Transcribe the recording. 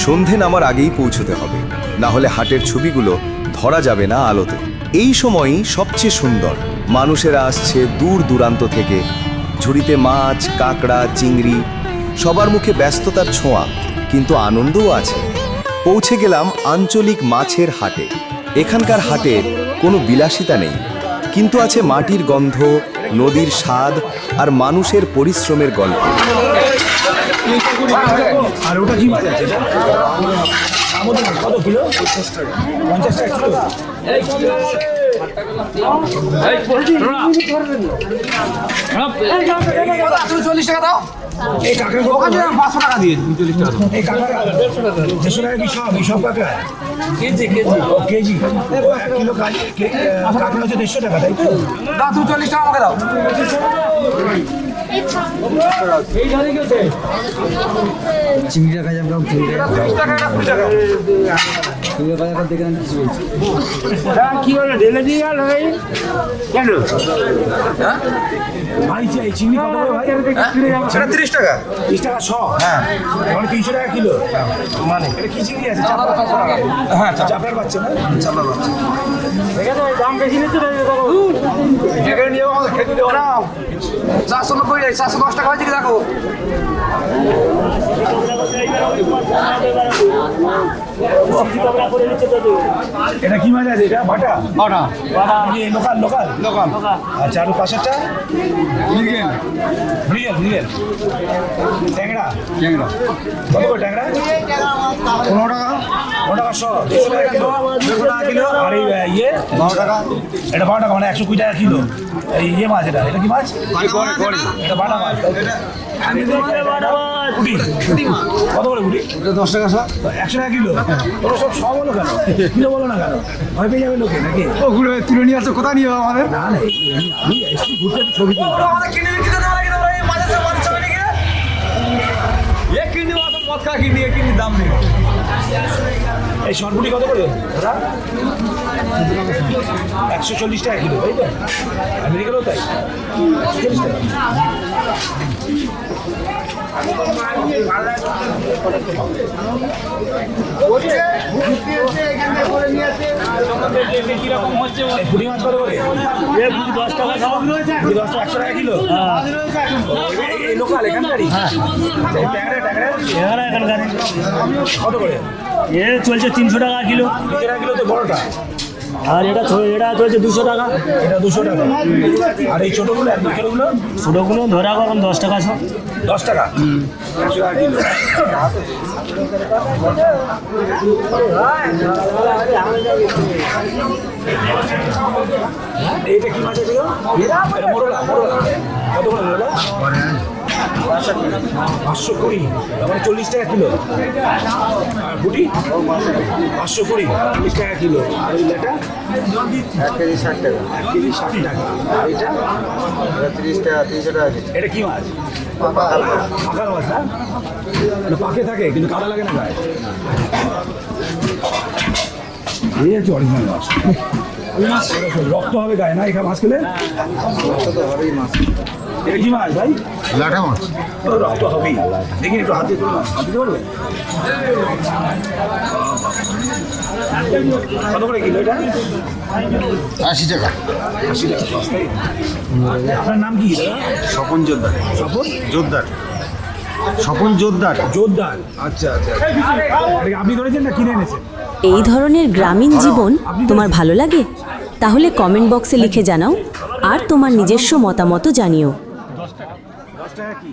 সন্ধে নামার আগেই পৌঁছতে হবে। না হলে হাটের ছবিগুলো ধরা যাবে না আলোতে। এই সময়ই সবচেয়ে সুন্দর। মানুষেরা আসছে দূর দূরান্ত থেকে। ঝুড়িতে মাছ, কাঁকড়া, চিংড়ি, সবার মুখে ব্যস্ততার ছোঁয়া, কিন্তু আনন্দও আছে। পৌঁছে গেলাম আঞ্চলিক মাছের হাটে। এখানকার হাটে কোনো বিলাসিতা নেই। কিন্তু আছে মাটির গন্ধ, নদীর স্বাদ আর মানুষের পরিশ্রমের গল্প। আর ওটা কি মাছ আছে আমাদের কত কিলো? পঞ্চাশ টাকা কিলো চল্লিশ টাকা দাও এই কাঁকড়া ওখানে পাঁচশো টাকা দিয়ে চল্লিশ টাকা। এই কাঁকড়া দেড়শো টাকা কি সব? এই সব কাঁকড়া কেজি কেজি। ও কেজি। এক কিলো কাঁকড়া হচ্ছে দেড়শো টাকা তাই তো? দাও তুমি চল্লিশ টাকা আমাকে দাও। চিংড়িটা খাই আমরা চিংড়িটা চিংড়ি বাজারটা দেখে কিছু বলছি কি হলো ঢেলে দিয়ে গেল ভাই? কেন? ভাই এই চিংড়ি কত ভাই? সেটা তিরিশ টাকা। তিরিশ টাকা শ? হ্যাঁ। এখন তিনশো টাকা কিলো? মানে এটা কি চিংড়ি আছে? চাপড়া হ্যাঁ চাপড়ার পাচ্ছে না? চাপড়া পাচ্ছে দাম বেশি নিচ্ছে যেখানে খেতে দেবো। না চারশো নব্বই চারশো দশ টাকা হয়েছে কি দেখো। এটা কি মাছ আছে? এটা বাটা? বাটা। Local local? লোকাল। আচ্ছা আর পাশেরটা? মৃগেল মৃগেল মৃগেল ট্যাংরা? ট্যাংরা। কত করে ট্যাংরা? পনেরো টাকা। পনেরো টাকা শ কিলো। আর ইয়ে? বারো টাকা। এটা বারো টাকা মানে একশো কুড়ি টাকা কিলো। এই ইয়ে মাছ এটা। এটা কি মাছ? কত করে দশ টাকা সব। একশো টাকা কিলো? তোমরা সব শ বলো কেন? কিলো বলো না কেন? ভয় পেয়ে যাবে লোকে নাকি? ওগুলো তুলে নিয়ে আসছো কোথায় নিয়ে যাব আমাদের? না না আমি এসেছি ঘুরতে ছবি তুলতে। কিনে দাম নেই। এই সরপুটি কত করে? দাদা? একশো চল্লিশ টাকা কিলো, তাই তো? আমেরিকারও তাই? চল্লিশ টাকা। দশ টাকা একশো কিলো লোকাল এখানকারই কত করে এ চলছে তিনশো টাকা কিলো। কিলো তো বড়টা। আর এটা এটা চলছে দুশো টাকা। এটা দুশো টাকা। আর এই ছোটোগুলো এক কিলোগুলো ছোটোগুলো ধরা করুন দশ টাকা সব। দশ টাকা? এইটা কি মাছ এটা মোরলা মোরলা। কত করে মোরলা? পাঁচশো কুড়ি। তারপরে চল্লিশ টাকা কিলো। আর বুটি পাঁচশো কুড়ি চল্লিশ টাকা কিলো। আর এক কেজি ষাট টাকা। এক কেজি ষাট টাকা। আর এটা? তিরিশ টাকা তিনশো টাকা এটা কি মাছ? মাছ না এটা পাকে থাকে কিন্তু কাদা লাগে না গায়ে। এই হচ্ছে অরিজিনাল মাছ। রক্ত হবে গায়ে না এখানে মাছ খেলে মাছ ভাই লাঠা মাছ রক্ত হবেই একটু হাতে হাতে পারবে কত করে কিলো আশি টাকা আপনার নাম কি স্বপন জোরদার স্বপন জোরদার স্বপন জোরদার জোরদার আচ্ছা আচ্ছা। আপনি ধরেছেন না কিনে এনেছেন? এই ধরনের গ্রামীণ জীবন তোমার ভালো লাগে? তাহলে কমেন্ট বক্সে লিখে জানাও, আর তোমার নিজস্ব মতামতও জানিও। দশ টাকা কি?